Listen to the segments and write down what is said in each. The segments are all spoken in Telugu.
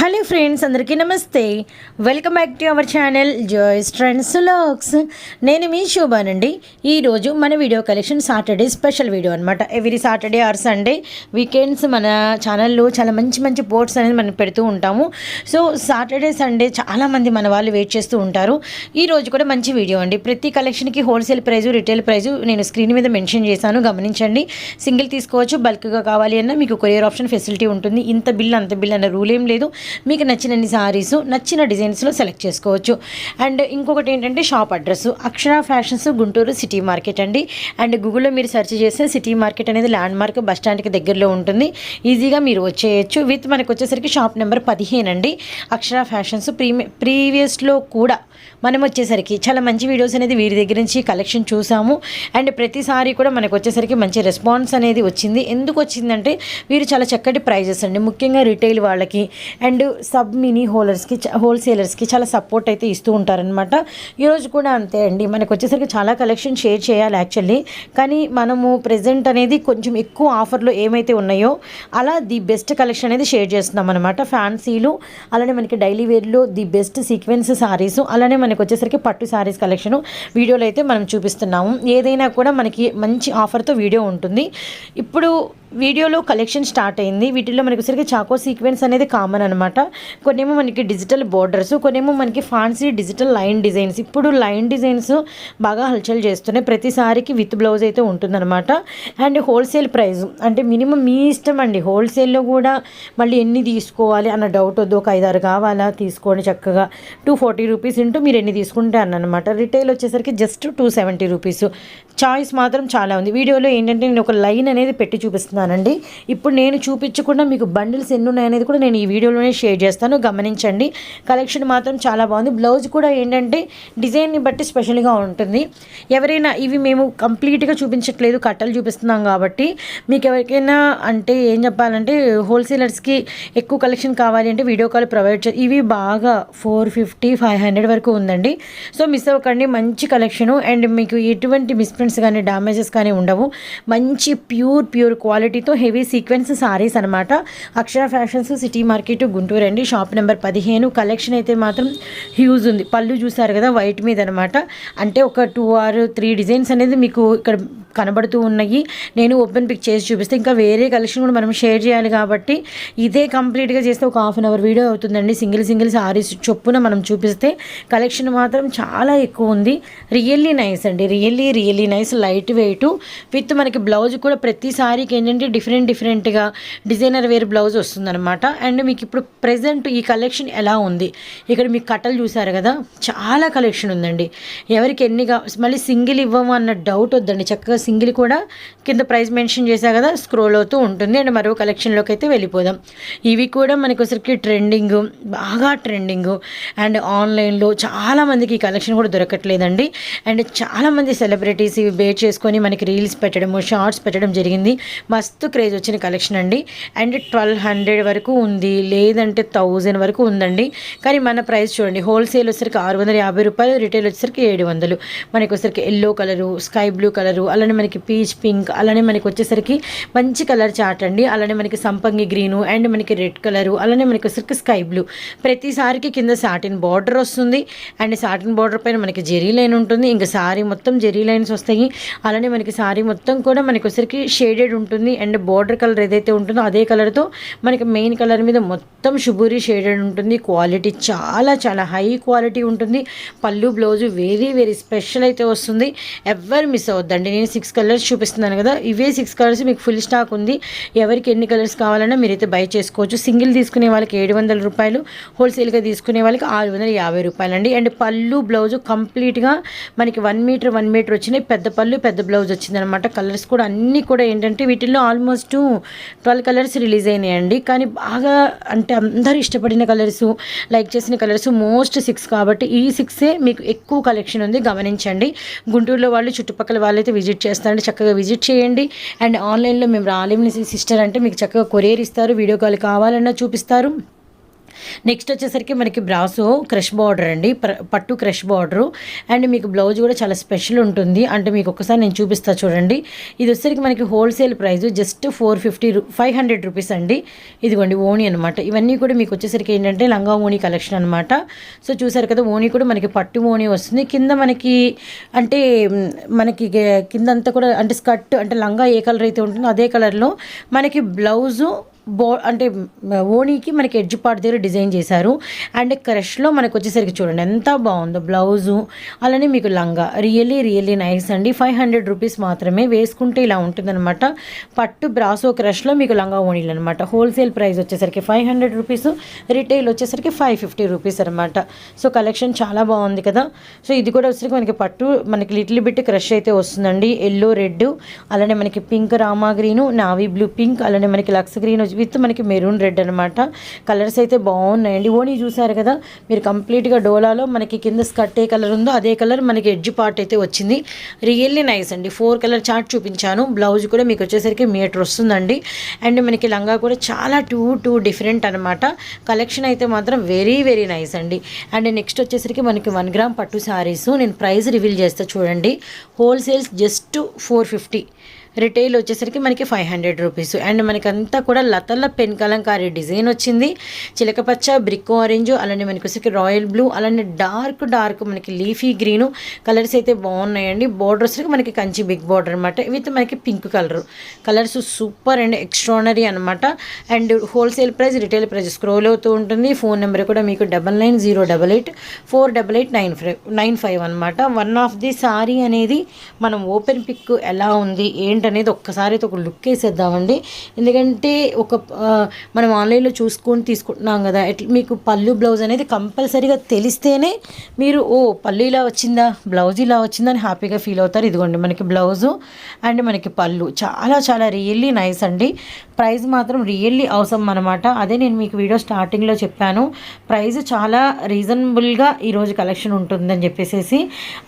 హలో ఫ్రెండ్స్ అందరికీ నమస్తే. Welcome back to our channel joys trends looks. నేను మీ శోభానండి. ఈరోజు మన video collection Saturday special video అనమాట every Saturday or Sunday weekends మన ఛానల్లో చాలా మంచి మంచి పోర్ట్స్ అనేది మనం పెడుతూ ఉంటాము. సో సాటర్డే సండే చాలామంది మన వాళ్ళు వెయిట్ చేస్తూ ఉంటారు. ఈ రోజు కూడా మంచి వీడియో అండి. ప్రతి కలెక్షన్కి హోల్సేల్ ప్రైజు రిటైల్ ప్రైజు నేను స్క్రీన్ మీద మెన్షన్ చేశాను. గమనించండి. సింగిల్ తీసుకోవచ్చు బల్క్గా కావాలి అన్న మీకు కొరియర్ ఆప్షన్ ఫెసిలిటీ ఉంటుంది. ఇంత బిల్ అంత బిల్ అన్న రూల్ ఏం లేదు. మీకు నచ్చినన్ని సారీస్ నచ్చిన డిజైన్స్లో సెలెక్ట్ చేసుకోవచ్చు. అండ్ ఇంకొకటి ఏంటంటే shop address Akshara fashions Guntur city market అండి. అండ్ గూగుల్లో మీరు సెర్చ్ చేస్తే సిటీ మార్కెట్ అనేది ల్యాండ్ మార్క్ బస్ స్టాండ్కి దగ్గరలో ఉంటుంది. ఈజీగా మీరు వచ్చేయచ్చు. విత్ మనకు వచ్చేసరికి షాప్ నెంబర్ పదిహేను అండి. అక్షర ఫ్యాషన్స్ ప్రీమి ప్రీవియస్లో కూడా మనం వచ్చేసరికి చాలా మంచి వీడియోస్ అనేది వీరి దగ్గర నుంచి కలెక్షన్ చూసాము. అండ్ ప్రతిసారి కూడా మనకు వచ్చేసరికి మంచి రెస్పాన్స్ అనేది వచ్చింది. ఎందుకు వచ్చిందంటే వీరు చాలా చక్కటి ప్రైజెస్ అండి. ముఖ్యంగా రిటైల్ వాళ్ళకి. అండ్ సబ్ మినీ హోలర్స్కి హోల్సేలర్స్కి చాలా సపోర్ట్ అయితే ఇస్తూ ఉంటారనమాట ఈరోజు కూడా అంతే అండి. మనకు వచ్చేసరికి చాలా కలెక్షన్ షేర్ చేయాలి యాక్చువల్లీ. కానీ మనము ప్రజెంట్ అనేది కొంచెం ఎక్కువ ఆఫర్లు ఏమైతే ఉన్నాయో అలా ది బెస్ట్ కలెక్షన్ అనేది షేర్ చేస్తున్నాం అనమాట ఫ్యాన్సీలు అలానే మనకి డైలీ వేర్లో ది బెస్ట్ సీక్వెన్స్ సారీస్ అలానే మనకు వచ్చేసరికి పట్టు సారీస్ కలెక్షన్ వీడియోలో అయితే మనం చూపిస్తున్నాము. ఏదైనా కూడా మనకి మంచి ఆఫర్తో వీడియో ఉంటుంది. ఇప్పుడు వీడియోలో కలెక్షన్ స్టార్ట్ అయింది. వీటిల్లో మనకి సరిగ్గా చాకో సీక్వెన్స్ అనేది కామన్ అనమాట కొన్నేమో మనకి డిజిటల్ బోర్డర్స్ కొన్నేమో మనకి ఫాన్సీ డిజిటల్ లైన్ డిజైన్స్. ఇప్పుడు లైన్ డిజైన్స్ బాగా హల్చల్ చేస్తున్నాయి. ప్రతిసారికి విత్ బ్లౌజ్ అయితే ఉంటుందన్నమాట. అండ్ హోల్సేల్ ప్రైస్ అంటే మినిమం మీ ఇష్టం అండి. హోల్సేల్లో కూడా మళ్ళీ ఎన్ని తీసుకోవాలి అన్న డౌట్ వద్దు. ఒక ఐదారు కావాలా? తీసుకోండి చక్కగా. టూ ఫార్టీ రూపీస్ ఇంటూ మీరు ఎన్ని తీసుకుంటే అన్నమాట. రిటైల్ వచ్చేసరికి just two seventy rupees. Choice మాత్రం చాలా ఉంది. వీడియోలో ఏంటంటే నేను ఒక లైన్ అనేది పెట్టి చూపిస్తున్నానండి. ఇప్పుడు నేను చూపించకుండా మీకు బండిల్స్ ఎన్ని ఉన్నాయనేది కూడా నేను ఈ వీడియోలోనే షేర్ చేస్తాను. గమనించండి. కలెక్షన్ మాత్రం చాలా బాగుంది. బ్లౌజ్ కూడా ఏంటంటే డిజైన్ని బట్టి స్పెషల్గా ఉంటుంది. ఎవరైనా ఇవి మేము కంప్లీట్గా చూపించట్లేదు. కట్టలు చూపిస్తున్నాం కాబట్టి మీకు ఎవరికైనా అంటే ఏం చెప్పాలంటే హోల్సేలర్స్కి ఎక్కువ కలెక్షన్ కావాలి అంటే వీడియో కాల్ ప్రొవైడ్ చే ఇవి బాగా ఫోర్ ఫిఫ్టీ ఫైవ్ హండ్రెడ్ వరకు ఉందండి. సో మిస్ అవ్వకండి. మంచి కలెక్షను అండ్ మీకు ఎటువంటి మిస్ మిస్ప్రింట్స్ కానీ డ్యామేజెస్ కానీ ఉండవు. మంచి ప్యూర్ ప్యూర్ క్వాలిటీతో హెవీ సీక్వెన్స్ సారీస్ అనమాట Akshara fashions city market Guntur అండి షాప్ నెంబర్ పదిహేను. కలెక్షన్ అయితే మాత్రం హ్యూజ్ ఉంది. పళ్ళు చూసారు కదా వైట్ మీద అనమాట అంటే ఒక టూ ఆర్ త్రీ డిజైన్స్ అనేది మీకు ఇక్కడ కనబడుతూ ఉన్నాయి. నేను ఓపెన్ పిక్ చేసి చూపిస్తే ఇంకా వేరే కలెక్షన్ కూడా మనం షేర్ చేయాలి కాబట్టి ఇదే కంప్లీట్గా చేస్తే ఒక హాఫ్ అన్ అవర్ వీడియో అవుతుందండి. సింగిల్ సింగిల్ సారీస్ చొప్పున మనం చూపిస్తే కలెక్షన్ మాత్రం చాలా ఎక్కువ ఉంది. రియల్లీ నైస్ అండి. Really really nice light weight. With మనకి బ్లౌజ్ కూడా ప్రతి సారీకి ఏంటంటే డిఫరెంట్ డిఫరెంట్గా డిజైనర్ వేర్ బ్లౌజ్ వస్తుందన్నమాట. అండ్ మీకు ఇప్పుడు ప్రజెంట్ ఈ కలెక్షన్ ఎలా ఉంది? ఇక్కడ మీకు కట్టలు చూసారు కదా? చాలా కలెక్షన్ ఉందండి. ఎవరికి ఎన్నిగా మళ్ళీ సింగిల్ ఇవ్వము అన్న డౌట్ వద్దండి. చక్కగా సింగిల్ కూడా కింద ప్రైస్ మెన్షన్ చేశా కదా? స్క్రోల్ అవుతూ ఉంటుంది. అండ్ మరో కలెక్షన్లోకి అయితే వెళ్ళిపోదాం. ఇవి కూడా మనకి ఒకసారికి ట్రెండింగ్ బాగా ట్రెండింగ్. అండ్ ఆన్లైన్లో చాలామందికి ఈ కలెక్షన్ కూడా దొరకట్లేదండి. అండ్ చాలామంది సెలబ్రిటీస్ చేసి వేట్ చేసుకొని మనకి రీల్స్ పెట్టడము షార్ట్స్ పెట్టడం జరిగింది. మస్తు క్రేజ్ వచ్చిన కలెక్షన్ అండి. అండ్ ట్వెల్వ్ హండ్రెడ్ వరకు ఉంది. లేదంటే థౌజండ్ వరకు ఉందండి. కానీ మన ప్రైస్ చూడండి. హోల్సేల్ వచ్చేసరికి ఆరు వందల యాభై రూపాయలు రిటైల్ వచ్చేసరికి ఏడు వందలు. మనకి వచ్చేసరికి yellow colour sky blue colour అలానే మనకి పీచ్ పింక్ అలానే మనకి వచ్చేసరికి మంచి కలర్ చాట్ అండి. అలానే మనకి సంపంగి గ్రీను అండ్ మనకి రెడ్ కలరు అలానే మనకి వచ్చేసరికి స్కై బ్లూ. ప్రతిసారికి కింద సాటిన్ బార్డర్ వస్తుంది. అండ్ సాటిన్ బార్డర్ పైన మనకి జెరీ లైన్ ఉంటుంది. ఇంకా సారీ మొత్తం జెరీ లైన్స్ వస్తాయి. అలానే మనకి శారీ మొత్తం కూడా మనకి వచ్చేసరికి షేడెడ్ ఉంటుంది. అండ్ బార్డర్ కలర్ ఏదైతే ఉంటుందో అదే కలర్తో మనకి మెయిన్ కలర్ మీద మొత్తం షుబూరి షేడెడ్ ఉంటుంది. క్వాలిటీ చాలా చాలా హై క్వాలిటీ ఉంటుంది. పళ్ళు బ్లౌజు వెరీ వెరీ స్పెషల్ అయితే వస్తుంది. ఎవరు మిస్ అవద్దండి నేను సిక్స్ కలర్స్ చూపిస్తున్నాను కదా. ఇవే సిక్స్ కలర్స్ మీకు ఫుల్ స్టాక్ ఉంది. ఎవరికి ఎన్ని కలర్స్ కావాలన్నా మీరైతే బై చేసుకోవచ్చు. సింగిల్ తీసుకునే వాళ్ళకి ఏడు వందల రూపాయలు హోల్సేల్గా తీసుకునే వాళ్ళకి ఆరు వందల యాభై రూపాయలు అండి అండ్ పళ్ళు బ్లౌజు కంప్లీట్గా మనకి వన్ మీటర్ వన్ మీటర్ వచ్చినాయి. పెద్ద పెద్ద పళ్ళు పెద్ద బ్లౌజ్ వచ్చిందనమాట. కలర్స్ కూడా అన్నీ కూడా ఏంటంటే వీటిల్లో ఆల్మోస్ట్ ట్వెల్వ్ కలర్స్ రిలీజ్ అయినాయండి. కానీ బాగా అంటే అందరూ ఇష్టపడిన కలర్స్ లైక్ చేసిన కలర్స్ మోస్ట్ సిక్స్ కాబట్టి ఈ సిక్సే మీకు ఎక్కువ కలెక్షన్ ఉంది. గమనించండి. గుంటూరులో వాళ్ళు చుట్టుపక్కల వాళ్ళైతే విజిట్ చేస్తారంటే చక్కగా విజిట్ చేయండి. అండ్ ఆన్లైన్లో మేము రాలేమని సిస్టర్ అంటే మీకు చక్కగా కొరియర్ ఇస్తారు వీడియో కాల్ కావాలన్నా చూపిస్తారు. నెక్స్ట్ వచ్చేసరికి మనకి బ్రాసో క్రష్ బార్డర్ అండి. పట్టు క్రష్ బార్డరు. అండ్ మీకు బ్లౌజ్ కూడా చాలా స్పెషల్ ఉంటుంది. అంటే మీకు ఒకసారి నేను చూపిస్తా చూడండి. ఇది వచ్చేసరికి మనకి wholesale price just four fifty five hundred rupees అండి. ఇదిగోండి ఓణి అనమాట ఇవన్నీ కూడా మీకు వచ్చేసరికి ఏంటంటే లంగా ఓణి కలెక్షన్ అనమాట సో చూసారు కదా ఓణి కూడా మనకి పట్టు ఓణి వస్తుంది. కింద మనకి అంటే మనకి కిందంతా కూడా అంటే స్కర్ట్ అంటే లంగా ఏ కలర్ అయితే ఉంటుందో అదే కలర్లో మనకి బ్లౌజు బో అంటే మ్, ఓణీకి మనకి ఎడ్జ్ పార్ట్ దగ్గర డిజైన్ చేశారు. అండ్ క్రష్లో మనకు వచ్చేసరికి చూడండి ఎంత బాగుందో బ్లౌజు అలానే మీకు లంగా. రియల్లీ రియల్లీ నైస్ అండి. ఫైవ్ హండ్రెడ్ రూపీస్ మాత్రమే వేసుకుంటే ఇలా ఉంటుందన్నమాట. పట్టు బ్రాసో క్రష్లో మీకు లంగా ఓణీలు అనమాట హోల్సేల్ ప్రైస్ వచ్చేసరికి ఫైవ్ హండ్రెడ్ రూపీస్ రిటైల్ వచ్చేసరికి ఫైవ్ ఫిఫ్టీ రూపీస్ అనమాట సో కలెక్షన్ చాలా బాగుంది కదా. సో ఇది కూడా వచ్చేసరికి మనకి పట్టు మనకి లిటిల్ బిట్ క్రష్ అయితే వస్తుందండి. ఎల్లో రెడ్ అలానే మనకి pink Rama green navy blue pink అలానే మనకి లక్స్ గ్రీన్ విత్ మనకి మెరూన్ రెడ్ అనమాట కలర్స్ అయితే బాగున్నాయండి. ఓనీ చూసారు కదా మీరు కంప్లీట్గా డోలాలో మనకి కింద స్కర్ట్ ఏ కలర్ ఉందో అదే కలర్ మనకి ఎడ్జ్ పార్ట్ అయితే వచ్చింది. రియల్లీ నైస్ అండి. ఫోర్ కలర్ చార్ట్ చూపించాను. బ్లౌజ్ కూడా మీకు వచ్చేసరికి మీటర్ వస్తుందండి. అండ్ మనకి లంగా కూడా చాలా టూ టూ డిఫరెంట్ అనమాట కలెక్షన్ అయితే మాత్రం వెరీ వెరీ నైస్ అండి. అండ్ నెక్స్ట్ వచ్చేసరికి మనకి వన్ గ్రామ్ పట్టు శారీస్ నేను ప్రైస్ రివీల్ చేస్తా చూడండి. Wholesales just four fifty retail వచ్చేసరికి మనకి ఫైవ్ హండ్రెడ్ రూపీస్. అండ్ మనకి అంతా కూడా లతల పెన్ కలంకారీ డిజైన్ వచ్చింది. చిలకపచ్చ బ్రిక్ ఆరెంజ్ అలానే మనకి వచ్చేసరికి రాయల్ బ్లూ అలానే డార్క్ డార్క్ మనకి లీఫీ గ్రీను. కలర్స్ అయితే బాగున్నాయండి. బోర్డర్ వచ్చేసరికి మనకి కంచి బిగ్ బార్డర్ అనమాట విత్ మనకి pink colour. Colours super and extraordinary అనమాట and wholesale price retail price scroll అవుతూ ఉంటుంది. ఫోన్ నెంబర్ కూడా మీకు double nine zero double eight four double eight nine five nine five అనమాట వన్ ఆఫ్ ది సారీ అనేది మనం ఓపెన్ పిక్ ఎలా ఉంది ఏంటి అనేది ఒక్కసారి అయితే ఒక లుక్ వేసేద్దామండి. ఎందుకంటే ఒక మనం ఆన్లైన్లో చూసుకొని తీసుకుంటున్నాం కదా ఎట్లా మీకు పళ్ళు బ్లౌజ్ అనేది కంపల్సరీగా తెలిస్తేనే మీరు ఓ పళ్ళు ఇలా వచ్చిందా బ్లౌజ్ ఇలా వచ్చిందా అని హ్యాపీగా ఫీల్ అవుతారు. ఇదిగోండి మనకి బ్లౌజు అండ్ మనకి పళ్ళు చాలా చాలా రియల్లీ నైస్ అండి. ప్రైస్ మాత్రం రియల్లీ అవసరం అనమాట అదే నేను మీకు వీడియో స్టార్టింగ్లో చెప్పాను. ప్రైస్ చాలా రీజనబుల్గా ఈరోజు కలెక్షన్ ఉంటుందని చెప్పేసి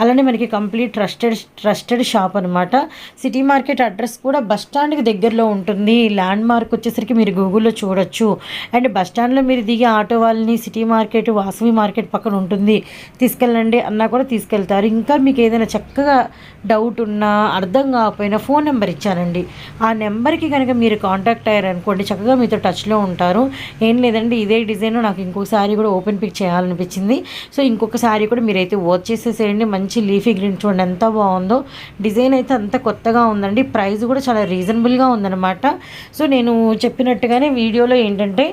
అలానే మనకి కంప్లీట్ ట్రస్టెడ్ ట్రస్టెడ్ షాప్ అనమాట సిటీ మార్కెట్ అడ్రస్ కూడా బస్ స్టాండ్కి దగ్గరలో ఉంటుంది. ల్యాండ్ మార్క్ వచ్చేసరికి మీరు గూగుల్లో చూడొచ్చు. అండ్ బస్ స్టాండ్లో మీరు దిగి ఆటో వాళ్ళని సిటీ మార్కెట్ వాసవి మార్కెట్ పక్కన ఉంటుంది. తీసుకెళ్ళండి అన్నా కూడా తీసుకెళ్తారు. ఇంకా మీకు ఏదైనా చక్కగా డౌట్ ఉన్నా అర్థం కాకపోయినా ఫోన్ నెంబర్ ఇచ్చానండి ఆ నెంబర్కి కనుక మీరు కాంటాక్ట్ అయ్యారనుకోండి చక్కగా మీతో టచ్లో ఉంటారు. ఏం లేదండి ఇదే డిజైన్. నాకు ఇంకొక శారీ కూడా ఓపెన్ పిక్ చేయాలనిపించింది. సో ఇంకొక శారీ కూడా మీరైతే వర్క్ చేసేసేయండి. మంచి లీఫీ గ్రీన్ చూడండి ఎంత బాగుందో. డిజైన్ అయితే అంత కొత్తగా ఉందండి. ప్రైస్ కూడా చాలా రీజనబుల్గా ఉందన్నమాట. సో నేను చెప్పినట్టుగానే వీడియోలో ఏంటంటే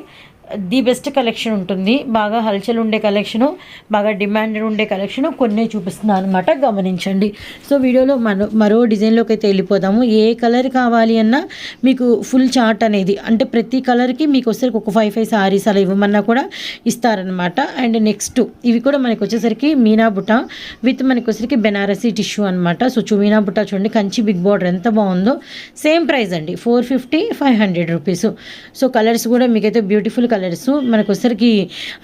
ది బెస్ట్ కలెక్షన్ ఉంటుంది. బాగా హల్చల్ ఉండే కలెక్షను బాగా డిమాండెడ్ ఉండే కలెక్షను కొన్ని చూపిస్తున్నాను అనమాట గమనించండి. సో వీడియోలో మరో మరో డిజైన్లోకి అయితే వెళ్ళిపోదాము. ఏ కలర్ కావాలి అన్నా మీకు ఫుల్ చార్ట్ అనేది అంటే ప్రతి కలర్కి మీకు వచ్చేసరికి ఒక ఫైవ్ ఫైవ్ సారీస్ అలా ఇవ్వమన్నా కూడా ఇస్తారనమాట అండ్ నెక్స్ట్ ఇవి కూడా మనకి వచ్చేసరికి మీనా బుట్ట విత్ మనకి వచ్చేసరికి బెనారసీ టిష్యూ అనమాట సో చూ మీనా బుట్ట చూడండి. కంచి బిగ్ బార్డర్ ఎంత బాగుందో. సేమ్ ప్రైస్ అండి. Four fifty five hundred rupees. So colours కూడా మీకైతే బ్యూటిఫుల్ కలర్స్. మనకు వచ్చేసరికి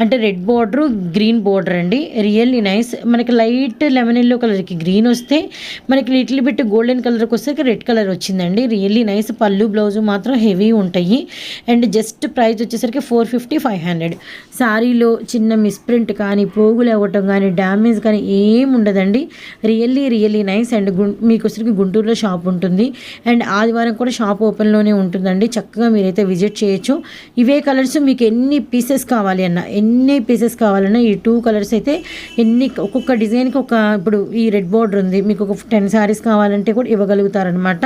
అంటే రెడ్ బార్డర్ గ్రీన్ బార్డర్ అండి. Really nice. మనకి లైట్ లెమన్ ఎల్లో కలర్కి గ్రీన్ వస్తే మనకి లిటిల్ బిట్ గోల్డెన్ కలర్కి వచ్చేసరికి రెడ్ కలర్ వచ్చిందండి. Really nice. పళ్ళు బ్లౌజ్ మాత్రం హెవీ ఉంటాయి. అండ్ జస్ట్ ప్రైస్ వచ్చేసరికి ఫోర్ ఫిఫ్టీ ఫైవ్ హండ్రెడ్. శారీలో చిన్న మిస్ప్రింట్ కానీ పోగులు అవ్వటం కానీ డ్యామేజ్ కానీ ఏం ఉండదండి. Really really nice. అండ్ గుం మీకు వచ్చరికి గుంటూరులో షాప్ ఉంటుంది. అండ్ ఆదివారం కూడా షాప్ ఓపెన్లోనే ఉంటుందండి. చక్కగా మీరైతే విజిట్ చేయొచ్చు. ఇవే కలర్స్ మీకు ఎన్ని పీసెస్ కావాలి అన్న ఎన్ని పీసెస్ కావాలన్నా ఈ టూ కలర్స్ అయితే ఎన్ని ఒక్కొక్క డిజైన్కి ఒక ఇప్పుడు ఈ రెడ్ బోర్డర్ ఉంది మీకు ఒక టెన్ శారీస్ కావాలంటే కూడా ఇవ్వగలుగుతారనమాట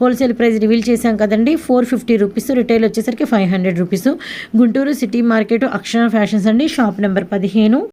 హోల్సేల్ ప్రైస్ రివీల్ చేశాం కదండి ఫోర్ ఫిఫ్టీ రూపీస్ రిటైల్ వచ్చేసరికి five hundred rupees Guntur city market Akshara fashions అండి షాప్ నెంబర్ పదిహేను.